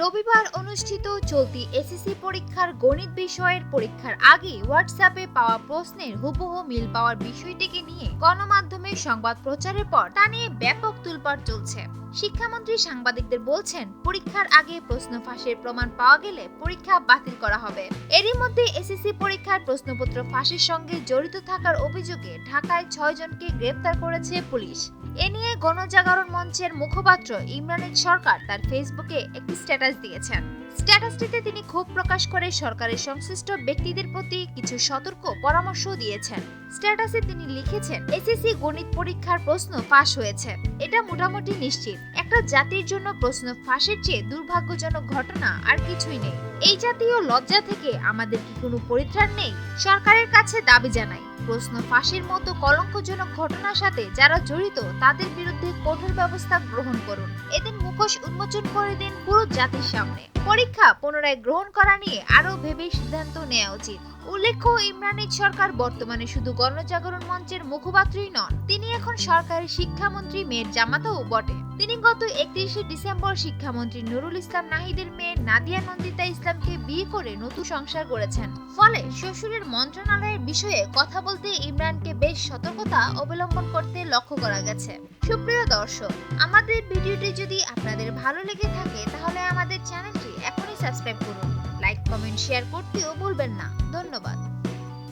রবিবার অনুষ্ঠিত চলতি এসএসসি পরীক্ষার গণিত বিষয়ের পরীক্ষার আগে হোয়াটসঅ্যাপে পাওয়া প্রশ্নের হুবহু মিল পাওয়ার বিষয়টিকে নিয়ে গণমাধ্যমে সংবাদ প্রচারের পর তা নিয়ে ব্যাপক তুলপাড় চলছে। শিক্ষামন্ত্রী সাংবাদিকদের বলছেন, পরীক্ষার আগে প্রশ্ন ফাঁসের প্রমাণ পাওয়া গেলে পরীক্ষা বাতিল করা হবে। এরই মধ্যে এসএসসি পরীক্ষার প্রশ্নপত্র ফাঁসের সঙ্গে জড়িত থাকার অভিযোগে ঢাকায় ছয় জনকে গ্রেপ্তার করেছে পুলিশ। এ নিয়ে গণজাগরণ মঞ্চের মুখপাত্র ইমরানের সরকার তার ফেসবুকে একটি স্ট্যাটাস দিয়েছেন। স্ট্যাটাসটিতে তিনি ক্ষোভ প্রকাশ করে সরকারের সংশ্লিষ্ট ব্যক্তিদের প্রতি কিছু সতর্ক পরামর্শ দিয়েছেন। স্ট্যাটাসে তিনি লিখেছেন, এসএসসি গণিত পরীক্ষার প্রশ্ন ফাঁস হয়েছে। এটা মোটামুটি নিশ্চিত। একটা জাতির জন্য প্রশ্ন ফাঁসের চেয়ে দুর্ভাগ্যজনক ঘটনা আর কিছুই নেই। এই জাতীয় লজ্জা থেকে আমাদের কি কোনো পরিত্রাণ নেই? সরকারের কাছে দাবি জানাই। প্রশ্ন, ফাঁসের মতো কলঙ্কজনক ঘটনার সাথে যারা জড়িত, তাদের বিরুদ্ধে কঠোর ব্যবস্থা গ্রহণ করুন। এদের মুখোশ উন্মোচন করে দিন পুরো জাতির সামনে। পরীক্ষা পুনরায় গ্রহণ করা নিয়ে আরও ভেবে সিদ্ধান্ত নেওয়া উচিত। উল্লেখ্য ইমরানের সরকার বর্তমানে শুধু গণজাগরণ মঞ্চের মুখপাত্রই নন, তিনি এখন সরকারের শিক্ষামন্ত্রী মেয়ের জামাতাও বটে। তিনি গত একত্রিশে ডিসেম্বর শিক্ষামন্ত্রী নুরুল ইসলাম নাহিদের মেয়ে নাদিয়া নন্দিতা ইসলামকে বিয়ে করে নতুন সংসার করেছেন ফলে শ্বশুরের মন্ত্রণালয়ের বিষয়ে কথা বলতে ইমরানকে বেশ সতর্কতা অবলম্বন করতে লক্ষ্য করা গেছে। সুপ্রিয় দর্শক, আমাদের ভিডিওটি যদি আপনাদের ভালো লেগে থাকে, তাহলে আমাদের চ্যানেলটি এখনই সাবস্ক্রাইব করুন। লাইক, কমেন্ট, শেয়ার করতেও ভুলবেন না। ধন্যবাদ।